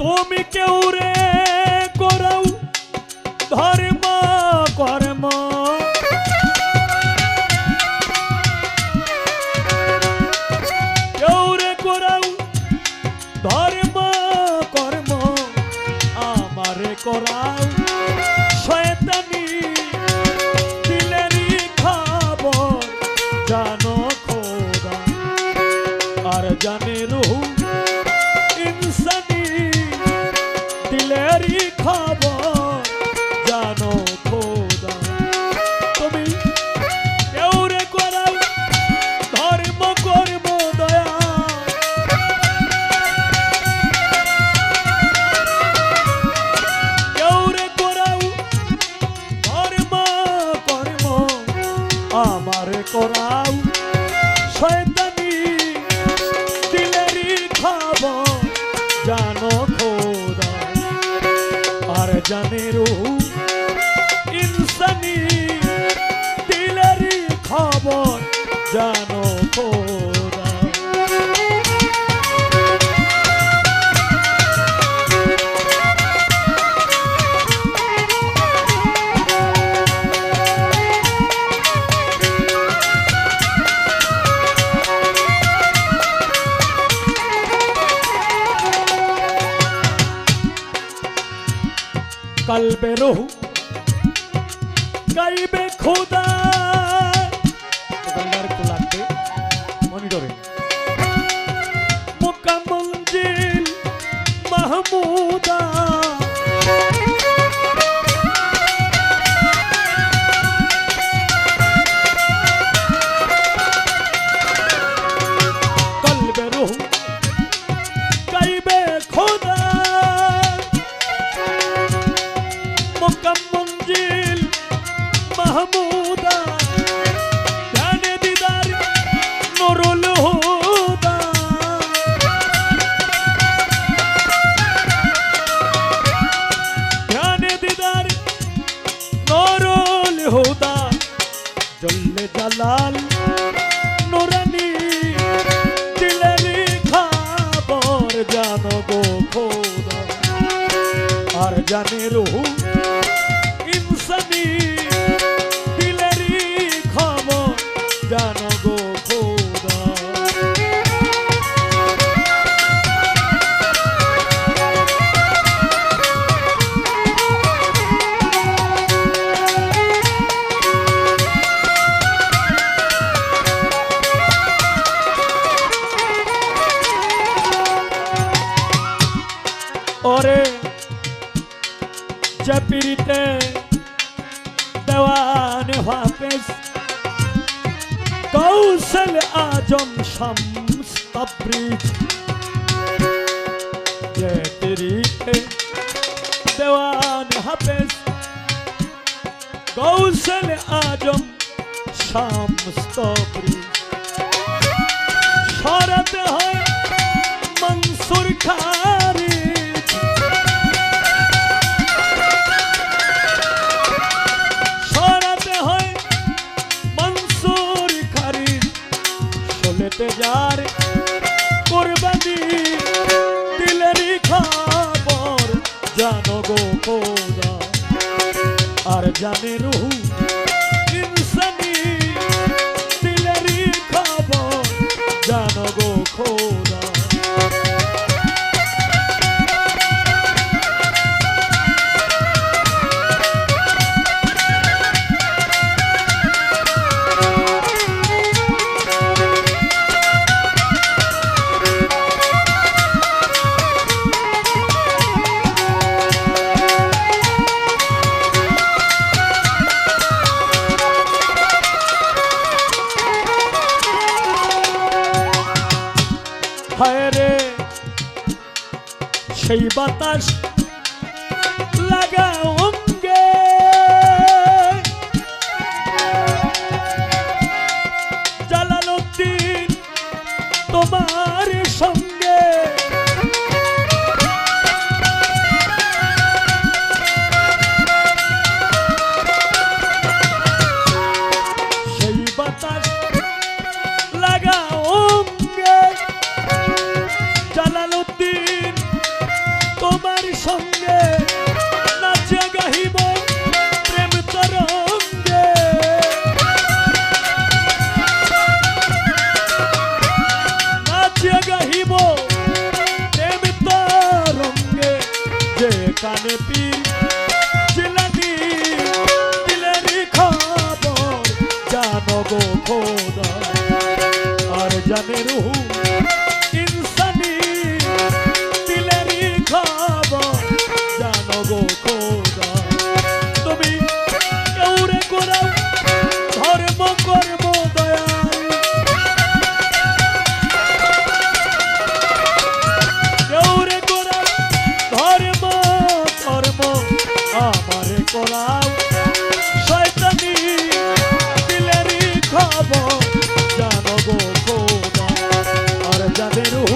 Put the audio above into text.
তুমি কেউ রে করাও ধরে জানেরও ইনসানি দিলেরই খবর জানো তো। বলবে রহু গাইবে খোদা। দোকানদার লাগবে মনিটরে মোকামঞ্জিল মাহমুদা। dalal ওরে, যে পিড়িতে দেওয়ান হাফেজ, কৌশল আজম শামস তাবরিজ। যে পিড়িতে দেওয়ান হাফেজ, কৌশল আজম শামস তাবরিজ। শরত হয় মনসুর খা জানে রহু și bataș La জানে পীর জিলানি দিলেরই খবর, জানো গো খোদা। আর জানে রুহ, ইনসানি দিলেরই খবর খোদা। vendo